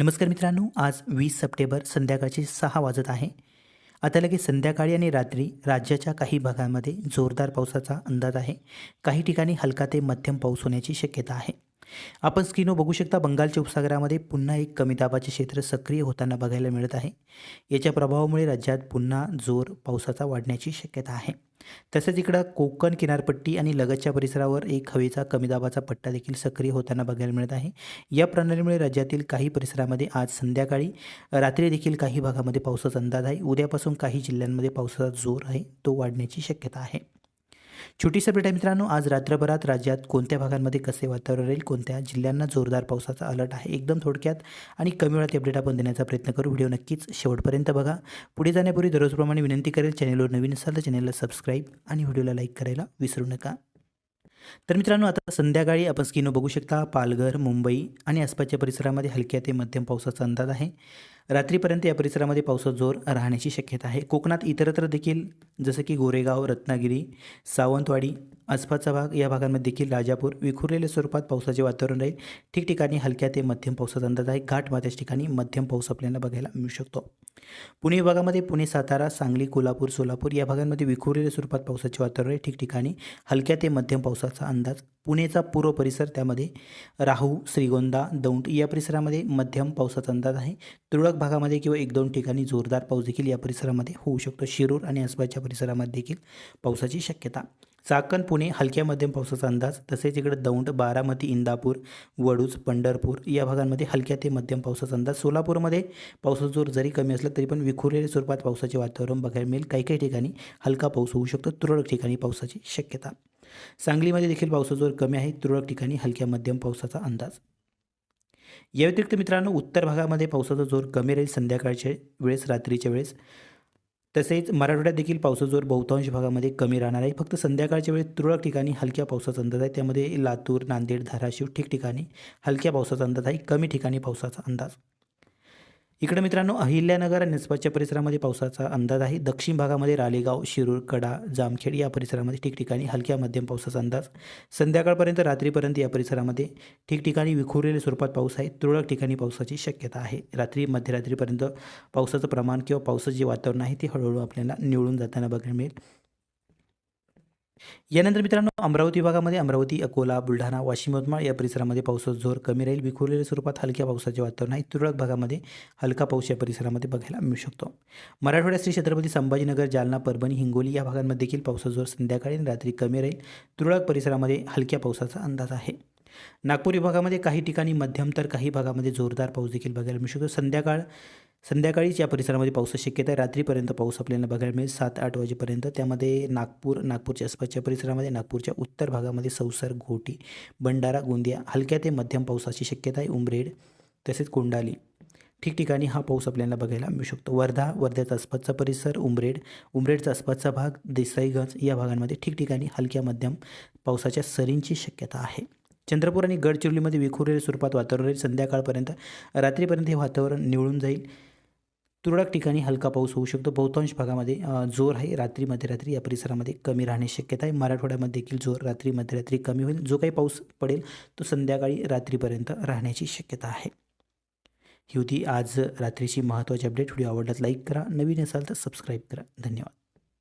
नमस्कार मित्रांनो आज वीस सप्टेंबर संध्याकाळचे सहा वाजत आहे. आता लगेच संध्याकाळी आणि रात्री राज्याच्या काही भागांमध्ये जोरदार पावसाचा अंदाज आहे. काही ठिकाणी हलका ते मध्यम पाऊस होण्याची शक्यता आहे. आपण स्क्रीनवर बघू शकता बंगालच्या उपसागरामध्ये पुन्हा एक कमी दाबाचे क्षेत्र सक्रिय होताना बघायला मिळत आहे. याच्या प्रभावामुळे राज्यात पुन्हा जोर पावसाचा वाढण्याची शक्यता आहे. तसेच इकडं कोकण किनारपट्टी आणि लगतच्या परिसरावर एक हवेचा कमी दाबाचा पट्टा देखील सक्रिय होताना बघायला मिळत आहे. या प्रणालीमुळे राज्यातील काही परिसरामध्ये आज संध्याकाळी रात्री देखील काही भागामध्ये पावसाचा अंदाज आहे. उद्यापासून काही जिल्ह्यांमध्ये पावसाचा जोर आहे तो वाढण्याची शक्यता आहे. छोटीशी अपडेट आहे मित्रांनो आज रात्रभरात राज्यात कोणत्या भागांमध्ये कसे वातावरण राहील कोणत्या जिल्ह्यांना जोरदार पावसाचा अलर्ट आहे एकदम थोडक्यात आणि कमी वेळात अपडेट आपण देण्याचा प्रयत्न करू. व्हिडिओ नक्कीच शेवटपर्यंत बघा. पुढे जाण्यापूर्वी दररोजप्रमाणे विनंती करेल चॅनलवर नवीन असाल तर चॅनलला सबस्क्राईब आणि व्हिडिओला लाईक करायला विसरू नका. तर मित्रांनो आता संध्याकाळी आपण स्क्रीनवर बघू शकता पालघर मुंबई आणि आसपासच्या परिसरामध्ये हलक्या ते मध्यम पावसाचा अंदाज आहे. रात्रीपर्यंत या परिसरामध्ये पावसाचा जोर राहण्याची शक्यता आहे. कोकणात इतरत्र देखील जसं की गोरेगाव रत्नागिरी सावंतवाडी आसपासचा भाग या भागांमध्ये देखील राजापूर विखुरलेल्या स्वरूपात पावसाचे वातावरण राहील. ठिकठिकाणी हलक्या ते मध्यम पावसाचा अंदाज आहे. घाट ठिकाणी मध्यम पाऊस आपल्याला बघायला मिळू शकतो. पुणे विभागामध्ये पुणे सातारा सांगली कोल्हापूर सोलापूर या भागांमध्ये विखुरलेल्या स्वरूपात पावसाचे वातावरण आहे. ठिकठिकाणी हलक्या ते मध्यम पावसाचा अंदाज पुणेचा पूर्व परिसर त्यामध्ये राहू श्रीगोंदा दौंड या परिसरामध्ये मध्यम पावसाचा अंदाज आहे. तुरळक भागामध्ये किंवा एक दोन ठिकाणी जोरदार पाऊस देखील या परिसरामध्ये होऊ शकतो. शिरूर आणि आसपासच्या परिसरामध्ये देखील पावसाची शक्यता. चाकण पुणे हलक्या मध्यम पावसाचा अंदाज. तसेच इकडे दौंड बारामती इंदापूर वडूज पंढरपूर या भागांमध्ये हलक्या ते मध्यम पावसाचा अंदाज. सोलापूरमध्ये पावसाचा जोर जरी कमी असला तरी पण विखुरलेल्या स्वरूपात पावसाचे वातावरण बघायला मिळेल. काही काही ठिकाणी हलका पाऊस होऊ शकतो. तुरळक ठिकाणी पावसाची शक्यता. सांगलीमध्ये देखील पावसाचा जोर कमी आहे. तुरळक ठिकाणी हलक्या मध्यम पावसाचा अंदाज. या व्यतिरिक्त मित्रांनो उत्तर भागामध्ये पावसाचा जोर कमी राहील संध्याकाळच्या वेळेस रात्रीच्या वेळेस. तसेच मराठवाड्यात देखील पावसाचा जोर बहुतांश भागामध्ये कमी राहणार आहे. फक्त संध्याकाळच्या वेळेस तुरळक ठिकाणी हलक्या पावसाचा अंदाज आहे. त्यामध्ये लातूर नांदेड धाराशिव ठिकठिकाणी हलक्या पावसाचा अंदाज आहे. कमी ठिकाणी पावसाचा अंदाज. इकडे मित्रांनो अहिल्यानगर आणि आसपासच्या परिसरामध्ये पावसाचा अंदाज आहे. दक्षिण भागामध्ये रालेगाव शिरूर कडा जामखेड या परिसरामध्ये ठिकठिकाणी हलक्या मध्यम पावसाचा अंदाज. संध्याकाळपर्यंत रात्रीपर्यंत या परिसरामध्ये ठिकठिकाणी विखुरलेल्या स्वरूपात पाऊस आहे. तुरळक ठिकाणी पावसाची शक्यता आहे. रात्री मध्यरात्रीपर्यंत पावसाचं प्रमाण किंवा पावसाचं जे वातावरण आहे ते हळूहळू आपल्याला निवळून जाताना बघायला मिळेल. यानंतर मित्रांनो अमरावती भागामध्ये अमरावती अकोला बुलढाणा वाशिम यवतमाळ या परिसरामध्ये पावसाचा जोर कमी राहील. विखुरलेल्या स्वरूपात हलक्या पावसाचे वातावरण आहे. तुरळक भागामध्ये हलका पाऊस या परिसरामध्ये बघायला मिळू शकतो. मराठवाड्यात श्री छत्रपती संभाजीनगर जालना परभणी हिंगोली या भागांमध्ये देखील पावसाचा जोर संध्याकाळी आणि रात्री कमी राहील. तुरळक परिसरामध्ये हलक्या पावसाचा अंदाज आहे. नागपूर विभागामध्ये काही ठिकाणी मध्यम तर काही भागामध्ये जोरदार पाऊस देखील बघायला मिळू शकतो. संध्याकाळ संध्याकाळीच या परिसरामध्ये पावसाची शक्यता आहे. रात्रीपर्यंत पाऊस आपल्याला बघायला मिळेल. सात आठ वाजेपर्यंत. त्यामध्ये नागपूर नागपूरच्या आसपासच्या परिसरामध्ये नागपूरच्या उत्तर भागामध्ये सौसर घोटी भंडारा गोंदिया हलक्या ते मध्यम पावसाची शक्यता आहे. उमरेड तसेच कोंडाली. ठिकठिकाणी हा पाऊस आपल्याला बघायला मिळू शकतो. वर्धा वर्ध्याचा आसपासचा परिसर उमरेड उमरेडचा आसपासचा भाग देसाईगंज या भागांमध्ये ठिकठिकाणी हलक्या मध्यम पावसाच्या सरींची शक्यता आहे. चंद्रपूर आणि गडचिरोलीमध्ये विखुरलेल्या स्वरूपात वातावरण राहील. संध्याकाळपर्यंत रात्रीपर्यंत हे वातावरण निवळून जाईल. तुरळक ठिकाणी हलका पाऊस होऊ शकतो. बहुतांश भागामध्ये जोर आहे. रात्री मध्यरात्री या परिसरामध्ये कमी राहण्याची शक्यता आहे. मराठवाड्यामध्ये देखील जोर रात्री मध्यरात्री कमी होईल. जो काही पाऊस पडेल तो संध्याकाळी रात्रीपर्यंत राहण्याची शक्यता आहे. ही होती आज रात्रीची महत्त्वाची अपडेट. व्हिडिओ आवडल्यास लाईक करा. नवीन असाल तर सबस्क्राईब करा. धन्यवाद.